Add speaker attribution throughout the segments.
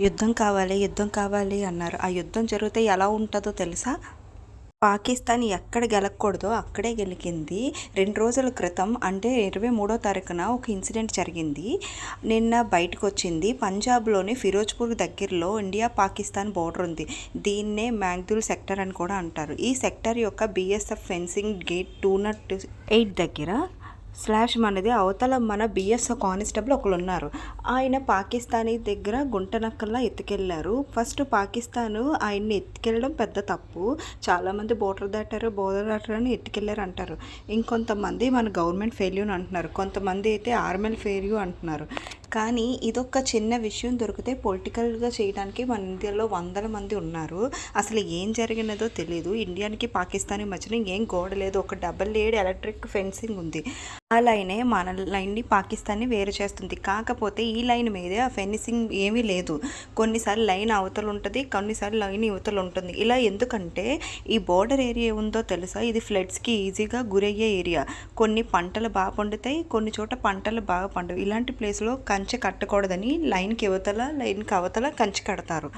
Speaker 1: యుద్ధం కావాలి యుద్ధం కావాలి అన్నారు. ఆ యుద్ధం జరిగితే ఎలా ఉంటుందో తెలుసా? పాకిస్తాన్ ఎక్కడ గెలకూడదో అక్కడే గెలికింది. రెండు రోజుల క్రితం అంటే ఇరవై మూడో తారీఖున ఒక ఇన్సిడెంట్ జరిగింది. నిన్న బయటకు వచ్చింది పంజాబ్లోని ఫిరోజ్పూర్ దగ్గరలో ఇండియా పాకిస్తాన్ బోర్డర్ ఉంది. దీన్నే మ్యాగ్దుల్ సెక్టర్ అని కూడా అంటారు. ఈ సెక్టర్ యొక్క BSF fencing gate two nought eight దగ్గర స్లాష్ మనది. అవతల మన బిఎస్ కానిస్టేబుల్ ఒకరు ఉన్నారు ఆయన పాకిస్తానీ దగ్గర గుంటనక్కల్లా ఎత్తుకెళ్ళారు ఫస్ట్ పాకిస్తాన్ ఆయన్ని ఎత్తుకెళ్ళడం పెద్ద తప్పు. చాలామంది బోర్డర్ దాటారు బోర్డర్ దాటారు అని ఎత్తుకెళ్ళారు అంటారు ఇంకొంతమంది మన గవర్నమెంట్ ఫెయిల్యూర్ అంటున్నారు. కొంతమంది అయితే ఆర్మల్ ఫెయిల్యూ అంటున్నారు. కానీ ఇదొక చిన్న విషయం దొరికితే పొలిటికల్గా చేయడానికి మన ఇండియాలో వందల మంది ఉన్నారు. అసలు ఏం జరిగినదో తెలియదు ఇండియానికి పాకిస్తాన్ మధ్యన ఏం గోడ లేదు. ఒక డబల్ ఏడ్ ఎలక్ట్రిక్ ఫెన్సింగ్ ఉంది. ఆ లైనే మన లైన్ని పాకిస్తాన్ని వేరు చేస్తుంది. కాకపోతే ఈ లైన్ మీదే ఆ ఫెన్సింగ్ ఏమీ లేదు. కొన్నిసార్లు లైన్ అవతలు ఉంటుంది కొన్నిసార్లు లైన్ ఇవతలు ఉంటుంది. ఇలా ఎందుకంటే ఈ బోర్డర్ ఏరియా ఉందో తెలుసా? ఇది ఫ్లడ్స్కి ఈజీగా గురయ్యే ఏరియా. కొన్ని పంటలు బాగా పండుతాయి కొన్ని చోట పంటలు బాగా పండవు. ఇలాంటి ప్లేస్లో కంచె కట్టకూడదని లైన్కి ఇవతల లైన్కి అవతల కంచె కడతారు.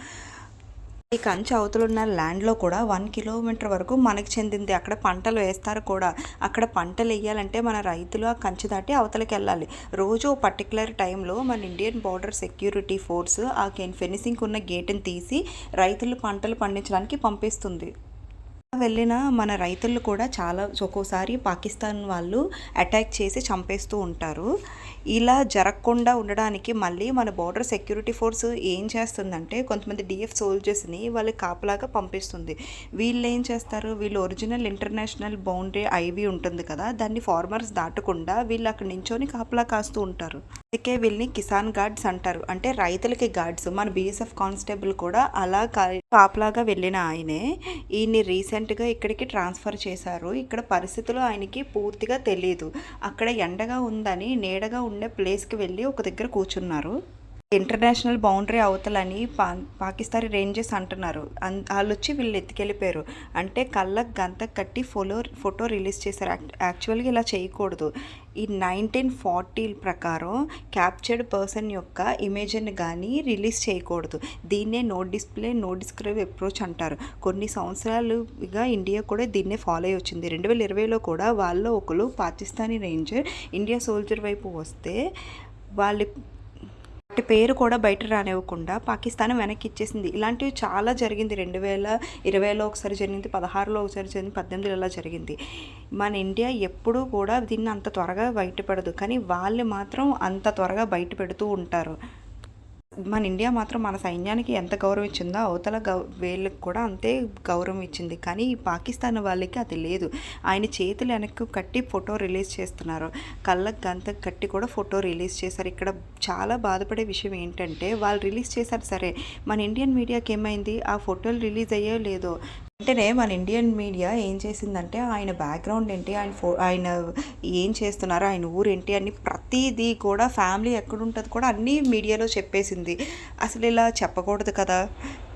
Speaker 1: ఈ కంచి అవతలు ఉన్న ల్యాండ్లో కూడా వన్ కిలోమీటర్ వరకు మనకి చెందింది. అక్కడ పంటలు వేస్తారు కూడా. అక్కడ పంటలు వేయాలంటే మన రైతులు ఆ కంచి దాటి అవతలకి వెళ్ళాలి. రోజు పర్టికులర్ టైంలో మన ఇండియన్ బార్డర్ సెక్యూరిటీ ఫోర్స్ ఆ ఫెన్సింగ్ ఉన్న గేటుని తీసి రైతులు పంటలు పండించడానికి పంపిస్తుంది. వెళ్ళిన మన రైతులు కూడా చాలా ఒక్కోసారి పాకిస్తాన్ వాళ్ళు అటాక్ చేసి చంపేస్తూ ఉంటారు. ఇలా జరగకుండా ఉండడానికి మళ్ళీ మన బార్డర్ సెక్యూరిటీ ఫోర్స్ ఏం చేస్తుందంటే కొంతమంది డిఎఫ్ సోల్జర్స్ని వాళ్ళకి కాపలాగా పంపిస్తుంది. వీళ్ళు ఏం చేస్తారు? వీళ్ళు ఒరిజినల్ ఇంటర్నేషనల్ బౌండరీ ఐవి ఉంటుంది కదా దాన్ని ఫార్మర్స్ దాటకుండా వీళ్ళు అక్కడ నించొని కాపలా కాస్తూ ఉంటారు. అందుకే వీళ్ళని కిసాన్ గార్డ్స్ అంటారు. అంటే రైతులకి గార్డ్స్. మన బీఎస్ఎఫ్ కానిస్టేబుల్ కూడా అలా కాపలాగా వెళ్ళిన ఆయనే ఈయన్ని రీసెంట్గా ఇక్కడికి ట్రాన్స్ఫర్ చేశారు. ఇక్కడ పరిస్థితులు ఆయనకి పూర్తిగా తెలియదు అక్కడ ఎండగా ఉందని నీడగా ఉండే ప్లేస్కి వెళ్ళి ఒక దగ్గర కూర్చున్నారు. ఇంటర్నేషనల్ బౌండరీ అవతలని పా పాకిస్తానీ రేంజెస్ అంటున్నారు. అన్ వాళ్ళు వచ్చి వీళ్ళు ఎత్తుకెళ్ళిపోయారు. అంటే కళ్ళకు గంత కట్టి ఫోలో ఫోటో రిలీజ్ చేశారు. యాక్చువల్గా ఇలా చేయకూడదు. ఈ నైన్టీన్ ఫార్టీ ప్రకారం క్యాప్చర్డ్ పర్సన్ యొక్క ఇమేజ్ని కానీ రిలీజ్ చేయకూడదు. దీన్నే no display no describe approach అంటారు. కొన్ని సంవత్సరాలుగా ఇండియా కూడా దీన్నే ఫాలో అయ్యి వచ్చింది. రెండు వేల ఇరవైలో కూడా వాళ్ళు ఒకరు పాకిస్తానీ రేంజర్ ఇండియా సోల్జర్ వైపు వస్తే వాళ్ళు వాటి పేరు కూడా బయట రానివ్వకుండా పాకిస్తాన్ వెనక్కి ఇచ్చేసింది ఇలాంటివి చాలా జరిగింది. రెండు వేల ఇరవైలో ఒకసారి జరిగింది పదహారులో ఒకసారి జరిగింది పద్దెనిమిదిలో ఇలా జరిగింది. మన ఇండియా ఎప్పుడూ కూడా దీన్ని అంత త్వరగా బయటపడదు. కానీ వాళ్ళు మాత్రం అంత త్వరగా బయట పెడుతూ ఉంటారు. మన ఇండియా మాత్రం మన సైన్యానికి ఎంత గౌరవం ఇచ్చిందో అవతల గౌ వీళ్ళకి కూడా అంతే గౌరవం ఇచ్చింది కానీ ఈ పాకిస్తాన్ వాళ్ళకి అది లేదు. ఆయన చేతులు వెనక్కి కట్టి ఫోటో రిలీజ్ చేస్తున్నారు. కళ్ళకు గంత కట్టి కూడా ఫోటో రిలీజ్ చేశారు. ఇక్కడ చాలా బాధపడే విషయం ఏంటంటే వాళ్ళు రిలీజ్ చేశారు సరే మన ఇండియన్ మీడియాకి ఏమైంది ఆ ఫోటోలు రిలీజ్ అయ్యో లేదో? వెంటనే మన ఇండియన్ మీడియా ఏం చేసిందంటే ఆయన బ్యాక్గ్రౌండ్ ఏంటి ఆయన ఫో ఆయన ఏం చేస్తున్నారు ఆయన ఊరేంటి అని ప్రతిదీ కూడా ఫ్యామిలీ ఎక్కడ ఉంటుంది కూడా అన్నీ మీడియాలో చెప్పేసింది. అసలు ఇలా చెప్పకూడదు కదా.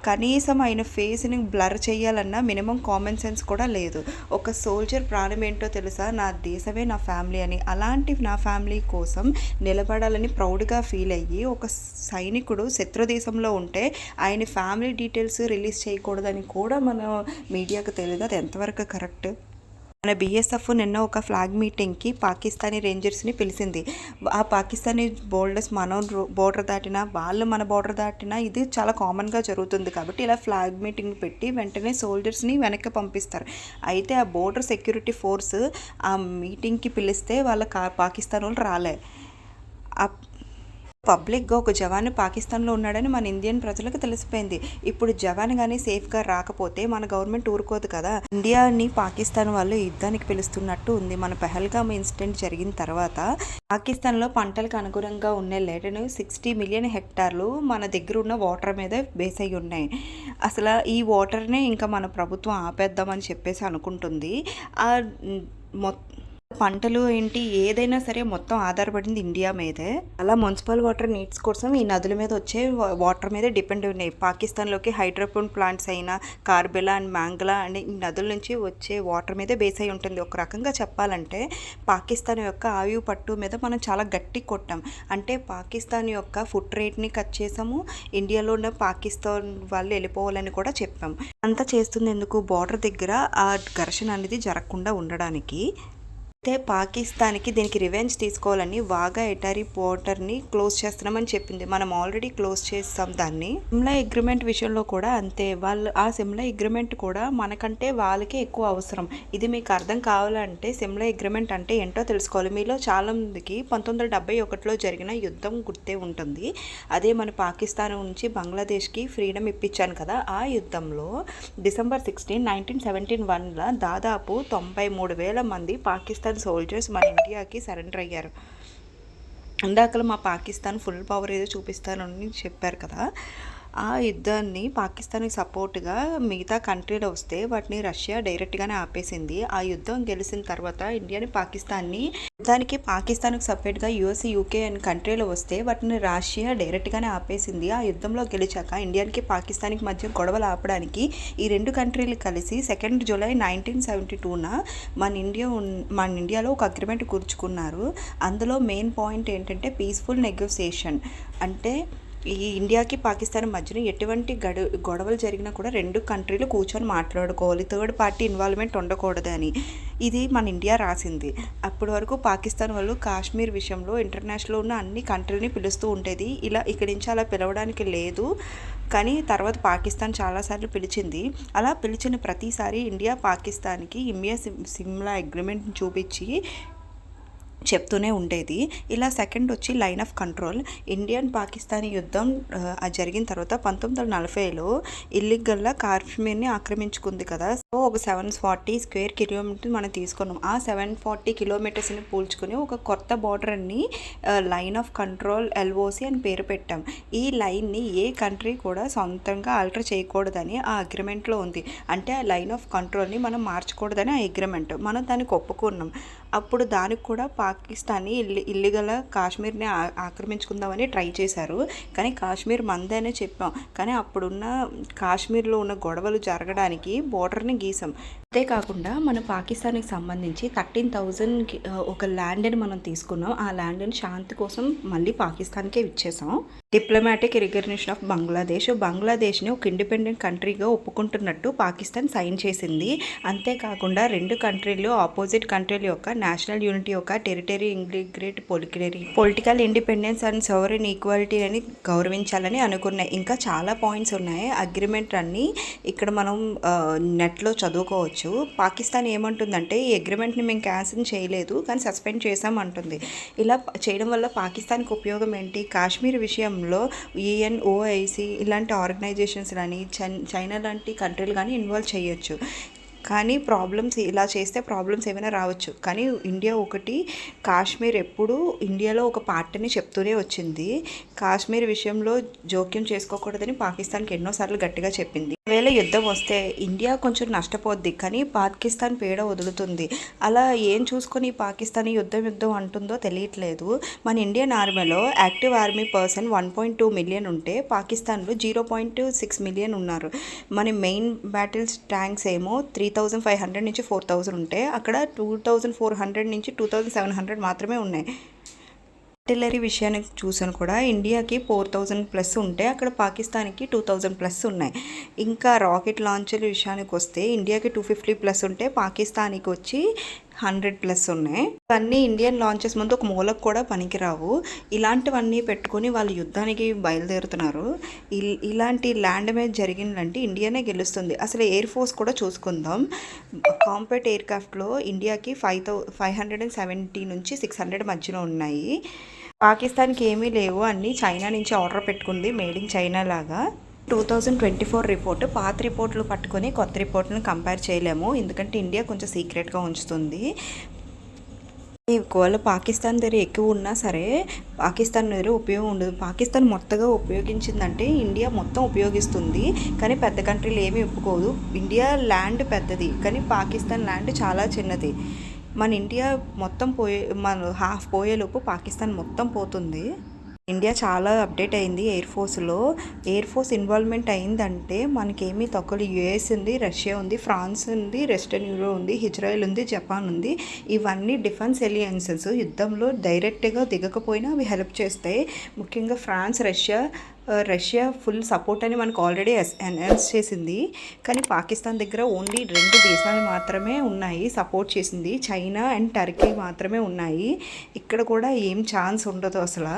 Speaker 1: కనీసం ఆయన ఫేస్ని బ్లర్ చేయాలన్నా మినిమం కామన్ సెన్స్ కూడా లేదు. ఒక సోల్జర్ ప్రాణం ఏంటో తెలుసా? నా దేశమే నా ఫ్యామిలీ అని. అలాంటి నా ఫ్యామిలీ కోసం నిలబడాలని ప్రౌడ్గా ఫీల్ అయ్యి ఒక సైనికుడు శత్రు దేశంలో ఉంటే ఆయన ఫ్యామిలీ డీటెయిల్స్ రిలీజ్ చేయకూడదని కూడా మన మీడియాకు తెలియదు. అది ఎంతవరకు కరెక్ట్ మన బీఎస్ఎఫ్ నిన్న ఒక ఫ్లాగ్ మీటింగ్కి పాకిస్తానీ రేంజర్స్ని పిలిచింది. ఆ పాకిస్తానీ బోల్డర్స్ మన బోర్డర్ దాటినా వాళ్ళు మన బోర్డర్ దాటినా ఇది చాలా కామన్గా జరుగుతుంది కాబట్టి ఇలా ఫ్లాగ్ మీటింగ్ పెట్టి వెంటనే సోల్జర్స్ని వెనక్కి పంపిస్తారు. అయితే ఆ బోర్డర్ సెక్యూరిటీ ఫోర్స్ ఆ మీటింగ్కి పిలిస్తే వాళ్ళ కా- పాకిస్తాన్ వాళ్ళు రాలే పబ్లిక్గా ఒక జవాన్ పాకిస్తాన్లో ఉన్నాడని మన ఇండియన్ ప్రజలకు తెలిసిపోయింది. ఇప్పుడు జవాన్ కానీ సేఫ్గా రాకపోతే మన గవర్నమెంట్ ఊరుకోదు కదా. ఇండియాని పాకిస్తాన్ వాళ్ళు యుద్ధానికి పిలుస్తున్నట్టు ఉంది. మన పెహల్గామ్ ఇన్సిడెంట్ జరిగిన తర్వాత పాకిస్తాన్లో పంటలకు అనుగుణంగా ఉన్న లేటను సిక్స్టీ మిలియన్ హెక్టార్లు మన దగ్గర ఉన్న వాటర్ మీద బేస్ అయి ఉన్నాయి. అసలు ఈ వాటర్నే ఇంకా మన ప్రభుత్వం ఆపేద్దామని చెప్పేసి అనుకుంటుంది. ఆ మొత్తం పంటలు ఏంటి? ఏదైనా సరే మొత్తం ఆధారపడింది ఇండియా మీదే. అలా మున్సిపల్ వాటర్ నీడ్స్ కోసం ఈ నదుల మీద వచ్చే వాటర్ మీద డిపెండ్ ఉన్నాయి. పాకిస్తాన్లోకి హైడ్రోపోన్ ప్లాంట్స్ అయినా కార్బెలా అండ్ మ్యాంగ్లా అనే ఈ నదుల నుంచి వచ్చే వాటర్ మీదే బేస్ అయి ఉంటుంది. ఒక రకంగా చెప్పాలంటే పాకిస్తాన్ యొక్క ఆయువు పట్టు మీద మనం చాలా గట్టి కొట్టాం. అంటే పాకిస్తాన్ యొక్క ఫుడ్ రేట్ని కట్ చేసాము. ఇండియాలో ఉన్న పాకిస్తాన్ వాళ్ళు వెళ్ళిపోవాలని కూడా చెప్పాం. అంతా చేస్తుంది ఎందుకు బార్డర్ దగ్గర ఆ ఘర్షణ అనేది జరగకుండా ఉండడానికి అయితే పాకిస్తాన్కి దీనికి రివెంజ్ తీసుకోవాలని వాగా ఎటారీ పోర్టర్ని క్లోజ్ చేస్తున్నామని చెప్పింది. మనం ఆల్రెడీ క్లోజ్ చేస్తాం దాన్ని. సిమ్లా అగ్రిమెంట్ విషయంలో కూడా అంతే. వాళ్ళు ఆ సిమ్లా అగ్రిమెంట్ కూడా మనకంటే వాళ్ళకే ఎక్కువ అవసరం. ఇది మీకు అర్థం కావాలంటే సిమ్లా అగ్రిమెంట్ అంటే ఏంటో తెలుసుకోవాలి. మీలో చాలా మందికి పంతొమ్మిది వందల డెబ్బై ఒకటిలో జరిగిన యుద్ధం గుర్తే ఉంటుంది. అదే మన పాకిస్తాన్ నుంచి బంగ్లాదేశ్కి ఫ్రీడమ్ ఇప్పించాను కదా. ఆ యుద్ధంలో డిసెంబర్ సిక్స్టీన్ నైన్టీన్ సెవెంటీన్ వన్లో దాదాపు తొంభై మూడు వేల మంది పాకిస్తాన్ సోల్జర్స్ మన ఇండియాకి సరెండర్ అయ్యారు. ఇందాకలు మా పాకిస్తాన్ ఫుల్ పవర్ ఏదో చూపిస్తానని చెప్పారు కదా. ఆ యుద్ధాన్ని పాకిస్తాన్కి సపోర్ట్గా మిగతా కంట్రీలు వస్తే వాటిని రష్యా డైరెక్ట్గానే ఆపేసింది. ఆ యుద్ధం గెలిచిన తర్వాత ఇండియాని పాకిస్తాన్ని యుద్ధానికి పాకిస్తాన్కి సపరేట్గా యూఎస్ యూకే అండ్ కంట్రీలు వస్తే వాటిని రష్యా డైరెక్ట్గానే ఆపేసింది. ఆ యుద్ధంలో గెలిచాక ఇండియాకి పాకిస్తాన్కి మధ్య గొడవలు ఆపడానికి ఈ రెండు కంట్రీలు కలిసి సెకండ్ జూలై నైన్టీన్ సెవెంటీ టూన మన ఇండియా ఉన్- మన ఇండియాలో ఒక అగ్రిమెంట్ కూర్చుకున్నారు. అందులో మెయిన్ పాయింట్ ఏంటంటే పీస్ఫుల్ నెగోసియేషన్ అంటే ఈ ఇండియాకి పాకిస్తాన్ మధ్యన ఎటువంటి గడు గొడవలు జరిగినా కూడా రెండు కంట్రీలు కూర్చొని మాట్లాడుకోవాలి. థర్డ్ పార్టీ ఇన్వాల్వ్మెంట్ ఉండకూడదని ఇది మన ఇండియా రాసింది. అప్పటి వరకు పాకిస్తాన్ వాళ్ళు కాశ్మీర్ విషయంలో ఇంటర్నేషనల్ ఉన్న అన్ని కంట్రీని పిలుస్తూ ఉండేది. ఇలా ఇక్కడి నుంచి అలా పిలవడానికి లేదు. కానీ తర్వాత పాకిస్తాన్ చాలాసార్లు పిలిచింది. అలా పిలిచిన ప్రతిసారి ఇండియా పాకిస్తాన్కి ఇమియా సిమ్ సిమ్లా అగ్రిమెంట్ చూపించి చెప్తూనే ఉండేది. ఇలా సెకండ్ వచ్చి line of control. Indian Pakistani యుద్ధం జరిగిన తర్వాత పంతొమ్మిది వందల నలభైలో ఇల్లీగల్గా కాశ్మీర్ని ఆక్రమించుకుంది కదా. సో ఒక సెవెన్ ఫార్టీ స్క్వేర్ కిలోమీటర్ మనం తీసుకున్నాం. ఆ సెవెన్ ఫార్టీ కిలోమీటర్స్ని పోల్చుకుని ఒక కొత్త బార్డర్ని లైన్ ఆఫ్ కంట్రోల్ ఎల్ఓసి అని పేరు పెట్టాం. ఈ లైన్ని ఏ కంట్రీ కూడా సొంతంగా ఆల్టర్ చేయకూడదని ఆ అగ్రిమెంట్లో ఉంది. అంటే ఆ లైన్ ఆఫ్ కంట్రోల్ని మనం మార్చకూడదని ఆ అగ్రిమెంట్. మనం దానికి ఒప్పుకున్నాం. అప్పుడు దానికి కూడా పాకిస్తాన్ని ఇల్లి ఇల్లీగల్ కాశ్మీర్ని ఆక్రమించుకుందామని ట్రై చేశారు. కానీ కాశ్మీర్ మందేనే చెప్పాం. కానీ అప్పుడున్న కాశ్మీర్లో ఉన్న గొడవలు జరగడానికి బోర్డర్ని గీసాం. అంతేకాకుండా మన పాకిస్తాన్కి సంబంధించి థర్టీన్ థౌజండ్ ఒక ల్యాండ్ని మనం తీసుకున్నాం. ఆ ల్యాండ్ని శాంతి కోసం మళ్ళీ పాకిస్తాన్కే ఇచ్చేసాం. డిప్లొమాటిక్ రికగ్నిషన్ ఆఫ్ బంగ్లాదేశ్ బంగ్లాదేశ్ని ఒక ఇండిపెండెంట్ కంట్రీగా ఒప్పుకుంటున్నట్టు పాకిస్తాన్ సైన్ చేసింది. అంతేకాకుండా రెండు కంట్రీలు ఆపోజిట్ కంట్రీల యొక్క నేషనల్ యూనిటీ యొక్క territory integrate పొలిటరీ political independence and sovereign equality అని గౌరవించాలని అనుకున్నాయి. ఇంకా చాలా పాయింట్స్ ఉన్నాయి. అగ్రిమెంట్ అన్ని ఇక్కడ మనం నెట్లో చదువుకోవచ్చు. పాకిస్తాన్ ఏమంటుందంటే ఈ అగ్రిమెంట్ని మేము క్యాన్సిల్ చేయలేదు కానీ సస్పెండ్ చేసామంటుంది ఇలా చేయడం వల్ల పాకిస్తాన్కి ఉపయోగం ఏంటి? కాశ్మీర్ విషయం విషయంలో ఈఎన్ఓఐసి ఇలాంటి ఆర్గనైజేషన్స్ కానీ చైనా లాంటి కంట్రీలు కానీ ఇన్వాల్వ్ చేయొచ్చు. కానీ ప్రాబ్లమ్స్ ఇలా చేస్తే ప్రాబ్లమ్స్ ఏమైనా రావచ్చు. కానీ ఇండియా ఒకటి కాశ్మీర్ ఎప్పుడు ఇండియాలో ఒక పార్టీని చెప్తూనే వచ్చింది. కాశ్మీర్ విషయంలో జోక్యం చేసుకోకూడదని పాకిస్తాన్కి ఎన్నోసార్లు గట్టిగా చెప్పింది. ఒకవేళ యుద్ధం వస్తే ఇండియా కొంచెం నష్టపోద్ది కానీ పాకిస్తాన్ పేడ వదులుతుంది. అలా ఏం చూసుకొని పాకిస్తాన్ యుద్ధం యుద్ధం అంటుందో తెలియట్లేదు. మన ఇండియన్ ఆర్మీలో active army person one point two million ఉంటే పాకిస్తాన్లో జీరో పాయింట్ సిక్స్ మిలియన్ ఉన్నారు. మన మెయిన్ బ్యాటిల్స్ ట్యాంక్స్ ఏమో త్రీ థౌజండ్ ఫైవ్ హండ్రెడ్ నుంచి ఫోర్ థౌజండ్ ఉంటాయి అక్కడ టూ థౌజండ్ ఫోర్ హండ్రెడ్ నుంచి టూ థౌజండ్ సెవెన్ హండ్రెడ్ మాత్రమే ఉన్నాయి. ఆర్టిలరీ విషయానికి చూసాను కూడా ఇండియాకి ఫోర్ థౌజండ్ ప్లస్ ఉంటే అక్కడ పాకిస్తాన్కి టూ థౌజండ్ ప్లస్ ఉన్నాయి. ఇంకా రాకెట్ లాంచ్ల విషయానికి వస్తే ఇండియాకి టూ ఫిఫ్టీ ప్లస్ ఉంటే పాకిస్తాన్కి వచ్చి హండ్రెడ్ ప్లస్ ఉన్నాయి. ఇవన్నీ ఇండియన్ లాంచెస్ ముందు ఒక మూలకు కూడా పనికిరావు. ఇలాంటివన్నీ పెట్టుకొని వాళ్ళు యుద్ధానికి బయలుదేరుతున్నారు. ఇల్- ఇలాంటి ల్యాండ్ మీద జరిగిందంటే ఇండియానే గెలుస్తుంది. అసలు ఎయిర్ ఫోర్స్ కూడా చూసుకుందాం. కాంపాక్ట్ ఎయిర్ క్రాఫ్ట్లో ఇండియాకి five thou five hundred and seventy నుంచి సిక్స్ హండ్రెడ్ మధ్యలో ఉన్నాయి. పాకిస్తాన్కి ఏమీ లేవు అన్నీ చైనా నుంచి ఆర్డర్ పెట్టుకుంది. మేడ్ ఇన్ చైనా లాగా. Two thousand twenty four report పాత రిపోర్ట్లు పట్టుకొని కొత్త రిపోర్ట్లను కంపేర్ చేయలేము. ఎందుకంటే ఇండియా కొంచెం సీక్రెట్గా ఉంచుతుంది. ఒకవేళ పాకిస్తాన్ దగ్గర ఎక్కువ ఉన్నా సరే పాకిస్తాన్ దగ్గర ఉపయోగం ఉండదు. పాకిస్తాన్ మొత్తగా ఉపయోగించిందంటే ఇండియా మొత్తం ఉపయోగిస్తుంది. కానీ పెద్ద కంట్రీలు ఏమీ ఒప్పుకోదు. ఇండియా ల్యాండ్ పెద్దది. కానీ పాకిస్తాన్ ల్యాండ్ చాలా చిన్నది. మన ఇండియా మొత్తం పోయే మన హాఫ్ పోయేలోపు పాకిస్తాన్ మొత్తం పోతుంది. ఇండియా చాలా అప్డేట్ అయింది ఎయిర్ ఫోర్స్లో ఎయిర్ ఫోర్స్ ఇన్వాల్వ్మెంట్ అయిందంటే మనకేమీ తక్కువ యుఎస్ ఉంది రష్యా ఉంది ఫ్రాన్స్ ఉంది వెస్టర్న్ యూరో ఉంది ఇజ్రాయెల్ ఉంది జపాన్ ఉంది. ఇవన్నీ డిఫెన్స్ ఎలియన్సెస్ యుద్ధంలో డైరెక్ట్గా దిగకపోయినా అవి హెల్ప్ చేస్తాయి. ముఖ్యంగా France Russia Russia full support అని మనకు ఆల్రెడీ అనౌన్స్ చేసింది. కానీ పాకిస్తాన్ దగ్గర ఓన్లీ రెండు దేశాలు మాత్రమే ఉన్నాయి సపోర్ట్ చేసింది. చైనా అండ్ టర్కీ మాత్రమే ఉన్నాయి. ఇక్కడ కూడా ఏం ఛాన్స్ ఉండదు అసలు.